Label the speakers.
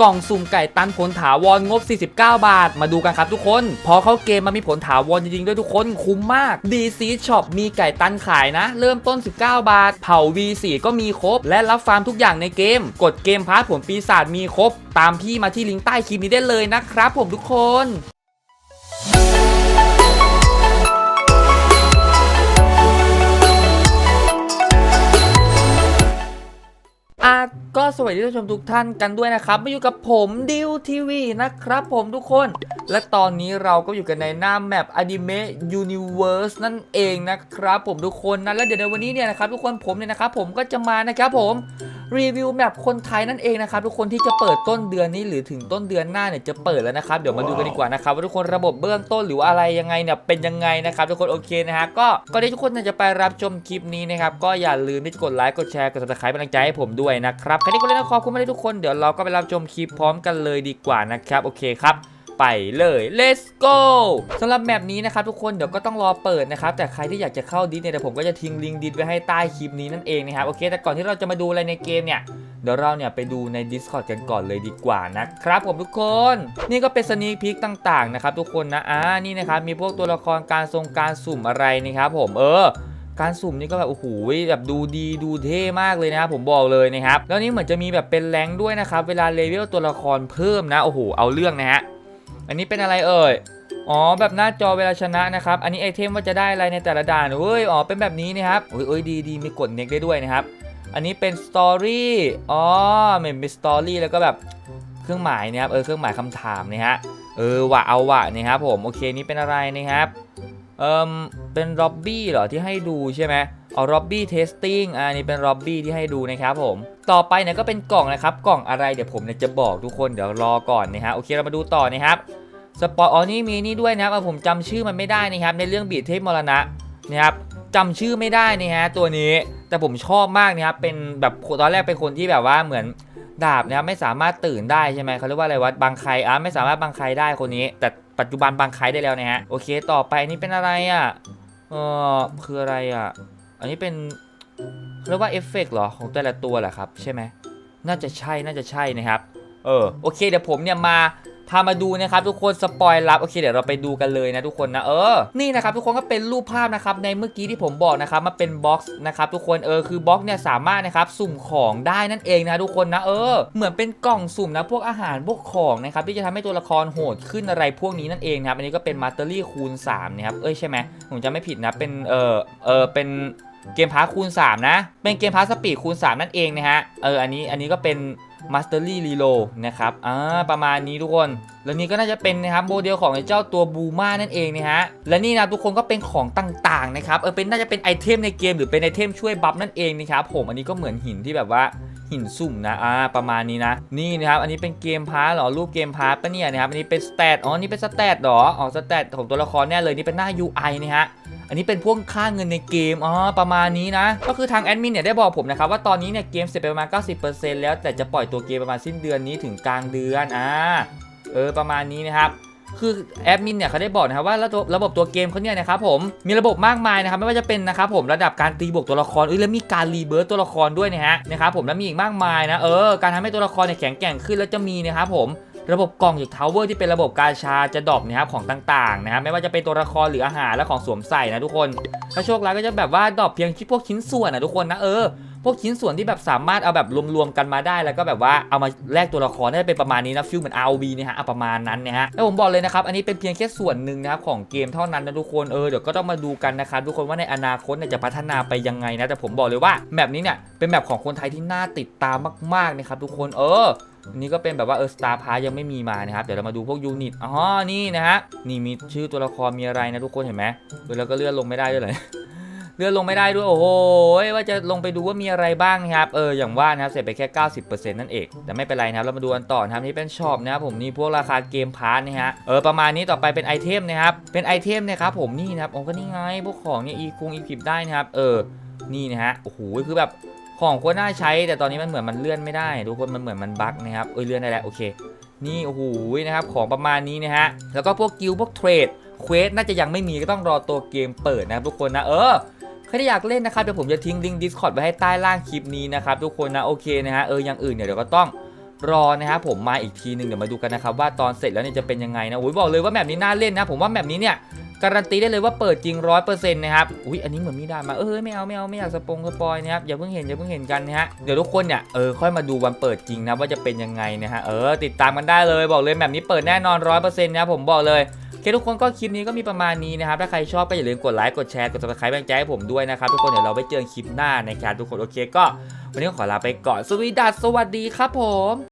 Speaker 1: กล่องสุ่มไก่ตันผลถาวรงบ 49 บาท มาดูกันครับทุกคน พอเข้าเกมมันมีผลถาวรจริงๆ ด้วยทุกคนคุ้มมาก DC Shop มีไก่ตันขายนะ เริ่มต้น 19 บาท เผา V4 ก็มีครบ และรับฟาร์มทุกอย่างในเกม กดเกมพาร์ทผลปีศาจมีครบ ตามพี่มาที่ลิงก์ใต้คลิปนี้ได้เลยนะครับผมทุกคน สวัสดีท่านผู้ชมทุกท่านกันด้วยนะครับมาอยู่กับผมดิวทีวีนะครับผมทุกคน และตอนนี้เราก็อยู่กันในหน้าแมปอนิเมะยูนิเวิร์สนั่นเองนะครับผมทุกคนนะและเดี๋ยวในวันนี้เนี่ยนะครับทุกคนผมเนี่ยนะครับผมก็จะมานะครับผม รีวิวแมปคนไทยนั่นเองนะครับทุกคนที่จะเปิดต้นเดือนนี้หรือถึงต้นเดือนหน้าเนี่ยจะเปิดแล้วนะครับเดี๋ยวมาดูกันดีกว่านะครับว่าทุกคนระบบเบื้องต้นหรือว่าอะไรยังไงเนี่ยเป็นยังไงนะครับทุกคนโอเคนะฮะก็ก็ได้ทุกคนจะไปรับชมคลิปนี้นะครับก็อย่าลืมที่จะกดไลค์กดแชร์กด subscribe เป็นกำลังใจให้ผมด้วยนะครับแค่นี้ก็เลยนะขอบคุณมากทุกคนเดี๋ยวเราก็ไปรับชมคลิปพร้อมกันเลยดีกว่านะครับโอเคครับ ไปเลย let's go สำหรับแมปนี้นะครับทุกคนเดี๋ยวก็ต้องรอเปิดนะครับแต่ใครที่อยากจะเข้าดิสเนี่ยเดี๋ยวผมก็จะทิ้งลิงก์ดิสไว้ให้ใต้คลิปนี้นั่นเองนะครับโอเค แต่ก่อนที่เราจะมาดูอะไรในเกมเนี่ยเดี๋ยวเราเนี่ยไปดูใน Discord กันก่อนเลยดีกว่านะครับผมทุกคน นี่ก็เป็นสนีพิกต่างๆนะครับทุกคนนะอ่านี่นะครับมีพวกตัวละครการทรงการสุ่มอะไรนะครับผมเออการสุ่มนี่ก็แบบโอ้โหแบบดูดีดูเท่มากเลยนะครับผมบอกเลยนะครับแล้วนี่เหมือนจะมีแบบเป็นแรงด้วยนะครับเวลาเลเวลตัวละครเพิ่มนะโอ้โหเอาเรื่องนะฮะ อันนี้เป็นอะไรเอ่ย อ๋อแบบหน้าจอเวลาชนะนะครับ อันนี้ไอเทมว่าจะได้อะไรในแต่ละด่านเอ้ย อ๋อเป็นแบบนี้นะครับเอ้ยเอ้ยดีดีมีกดเน็กได้ด้วยนะครับ อันนี้เป็นสตอรี่ อ๋อเหมือนเป็นสตอรี่แล้วก็แบบเครื่องหมายนะครับ เออเครื่องหมายคำถามนะฮะ เออว่ะเอาว่ะนะครับผม โอเคนี่เป็นอะไรนะครับ เอ่มเป็นร็อบบี้เหรอที่ให้ดูใช่ไหมเอาร็อบบี้เทสติ้งอ่านี่เป็นร็อบบี้ที่ให้ดูนะครับผม ต่อไปเนี่ยก็เป็นกล่องนะครับ กล่องอะไรเดี๋ยวผมเนี่ยจะบอกทุกคนเดี๋ยวรอก่อนนะฮะโอเคเรามาดูต่อนะครับสปอร์อ๋อนี่มีนี่ด้วยนะครับผมจำชื่อมันไม่ได้นะครับ ในเรื่องบีดเทพมรณะนะครับจำชื่อไม่ได้นะฮะตัวนี้แต่ผมชอบมากนะครับเป็นแบบตอนแรกเป็นคนที่แบบว่าเหมือน ดาบเนี่ยไม่สามารถตื่นได้ใช่ไหมเขาเรียกว่าอะไรวะบางใครอะไม่สามารถบางใครได้คนนี้ แต่ปัจจุบันบางใครได้แล้วนะฮะโอเค ต่อไปนี่เป็นอะไรอะเออคืออะไรอะ อันนี้เป็นเขาเรียกว่าเอฟเฟกต์เหรอของแต่ละตัวเหรอครับ ใช่ไหมน่าจะใช่น่าจะใช่นะครับเออโอเคเดี๋ยวผมเนี่ยมา พามาดูนะครับทุกคนสปอยลับโอเคเดี๋ยวเราไปดูกันเลยนะทุกคนนะเออนี่นะครับทุกคนก็เป็นรูปภาพนะครับในเมื่อกี้ที่ผมบอกนะครับมาเป็นบ็อกซ์นะครับทุกคนเออคือบล็อกเนี่ยสามารถนะครับสุ่มของได้นั่นเองนะทุกคนนะเออ เหมือนเป็นกล่องสุ่มนะพวกอาหารพวกของนะครับที่จะทำให้ตัวละครโหดขึ้นอะไรพวกนี้นั่นเองนะครับอันนี้ก็เป็นมาสเตอรี่คูณ3นะครับเอ้ยใช่ไหมผมจะไม่ผิดนะเป็นเออเออเป็นเกมพาร์คูณ3นะเป็นเกมพาร์สปีดคูณ3นั่นเองนะฮะเอออันนี้อันนี้ก็เป็น Mastery Reload นะครับอ่าประมาณนี้ทุกคน แล้วนี่ก็น่าจะเป็นนะครับโมเดลของไอ้เจ้าตัวบูมานั่นเองนะฮะ และนี่นะทุกคนก็เป็นของต่างๆนะครับ เออเป็นน่าจะเป็นไอเทมในเกมหรือเป็นไอเทมช่วยบัฟนั่นเองนะครับผม อันนี้ก็เหมือนหินที่แบบว่า หินสุ่มนะอ่าประมาณนี้นะ นี่นะครับอันนี้เป็นเกมพาร์หรอรูปเกมพาร์ปะเนี่ยนะครับอันนี้เป็นสเตตอ๋อนี่เป็นสเตตหรออ๋อสเตตของตัวละครแน่เลยนี่เป็นหน้า UI นะฮะอันนี้เป็นพวกค่าเงินในเกม อ๋อ ประมาณนี้นะ ก็คือทางแอดมินเนี่ยได้บอกผมนะครับว่าตอนนี้เนี่ยเกมเสร็จไปประมาณ 90%แล้วแต่จะปล่อยตัวเกมประมาณสิ้นเดือนนี้ถึงกลางเดือน อ่า เออ ประมาณนี้นะครับ คือแอดมินเนี่ยเขาได้บอกนะครับว่าระบบระบบตัวเกมเขาเนี่ยนะครับผมมีระบบมากมายนะครับไม่ว่าจะเป็นนะครับผมระดับการตีบวกตัวละครเอ้ยแล้วมีการรีเบิร์ตตัวละครด้วยนะฮะนะครับผมแล้วมีอีกมากมายนะเออการทำให้ตัวละครเนี่ยแข็งแกร่งขึ้นแล้วจะมีนะครับผมระบบกล่องจากทาวเวอร์ที่เป็นระบบกาชาจะดรอปนะครับของต่างๆนะครับไม่ว่าจะเป็นตัวละครหรืออาหารและของสวมใส่นะทุกคนถ้าโชคร้ายก็จะแบบว่าดรอปเพียงพวกชิ้นส่วนนะทุกคนนะเออ วกชิ้นส่วนที่แบบสามารถเอาแบบรวมๆกันมาได้ แล้วก็แบบว่าเอามาแลกตัวละครได้เป็นประมาณนี้นะฟิลเหมือน ROV นี่ฮะเอาประมาณนั้นนะฮะแล้วผมบอกเลยนะครับอันนี้เป็นเพียงแค่ส่วนหนึ่งนะครับของเกมเท่านั้นนะทุกคนเออเดี๋ยวก็ต้องมาดูกันนะครับทุกคนว่าในอนาคตเนี่ยจะพัฒนาไปยังไงนะแต่ผมบอกเลยว่าแมปนี้เนี่ยเป็นแมปของคนไทยที่น่าติดตามมากๆนะครับทุกคนเอออันนี้ก็เป็นแบบว่าเออสตาร์พายังไม่มีมานะครับ เดี๋ยวเรามาดูพวกยูนิตอ๋อนี่นะฮะนี่มีชื่อตัวละครมีอะไรนะทุกคนเห็นไหมเออแล้วก็เลื่อนลงไม่ได้ด้วยเลย เลื่อนลงไม่ได้ด้วยโอ้โหว่าจะลงไปดูว่ามีอะไรบ้างนะครับเอออย่างว่านะครับเสร็จไปแค่ 90%นั่นเองแต่ไม่เป็นไรนะครับเรามาดูกันต่อนะครับนี่เป็นช็อปนะครับผมนี่พวกราคาเกมพาร์ทนะฮะเออประมาณนี้ต่อไปเป็นไอเทมนะครับเป็นไอเทมนะครับผมนี่นะครับโอ้ก็นี่ไงพวกของเนี่ยอีคุงอีพิบได้นะครับเออนี่นะฮะโอ้โหคือแบบของก็น่าใช้แต่ตอนนี้มันเหมือนมันเลื่อนไม่ได้ทุกคนมันเหมือนมันบั๊กนะครับเออเลื่อนได้แล้วโอเค นี่โอ้โหนะครับของประมาณนี้นะฮะแล้วก็พวกกิลด์พวกเทรดเควสน่าจะยังไม่มีก็ต้องรอตัวเกมเปิดนะครับทุกคนนะเออ ใครที่อยากเล่นนะครับเดี๋ยวผมจะทิ้งลิงก์ Discord ไว้ให้ใต้ล่างคลิปนี้นะครับทุกคนนะโอเคนะฮะเอออย่างอื่นเนี่ยเดี๋ยวก็ต้องรอนะครับผมมาอีกทีหนึ่งเดี๋ยวมาดูกันนะครับว่าตอนเสร็จแล้วเนี่ยจะเป็นยังไงนะโอ้ยบอกเลยว่าแบบนี้น่าเล่นนะ ผมว่าแบบนี้เนี่ยการันตีได้เลยว่าเปิดจริงร้อยเปอร์เซ็นต์นะครับ อุ้ยอันนี้เหมือนมีดามา เออไม่เอาไม่เอาไม่อยากสปงสปอยนะครับ อย่าเพิ่งเห็นอย่าเพิ่งเห็นกันนะฮะ เดี๋ยวทุกคนเนี่ยเออค่อยมาดูวันเปิดจริงนะว่าจะเป็นยังไงนะฮะ เออติดตามกันได้เลยบอกเลยแบบนี้เปิดแน่นอนร้อยเปอร์เซ็นต์นะผมบอกเลย ทุกคนก็คลิปนี้ก็มีประมาณนี้นะครับ ถ้าใครชอบก็อย่าลืมกดไลค์ กดแชร์ กด subscribe แบ่งใจให้ผมด้วยนะครับทุกคนเดี๋ยวเราไปเจอกันคลิปหน้านะครับทุกคนโอเคก็ วันนี้ก็ขอลาไปก่อนสวีดัสสวัสดีครับผม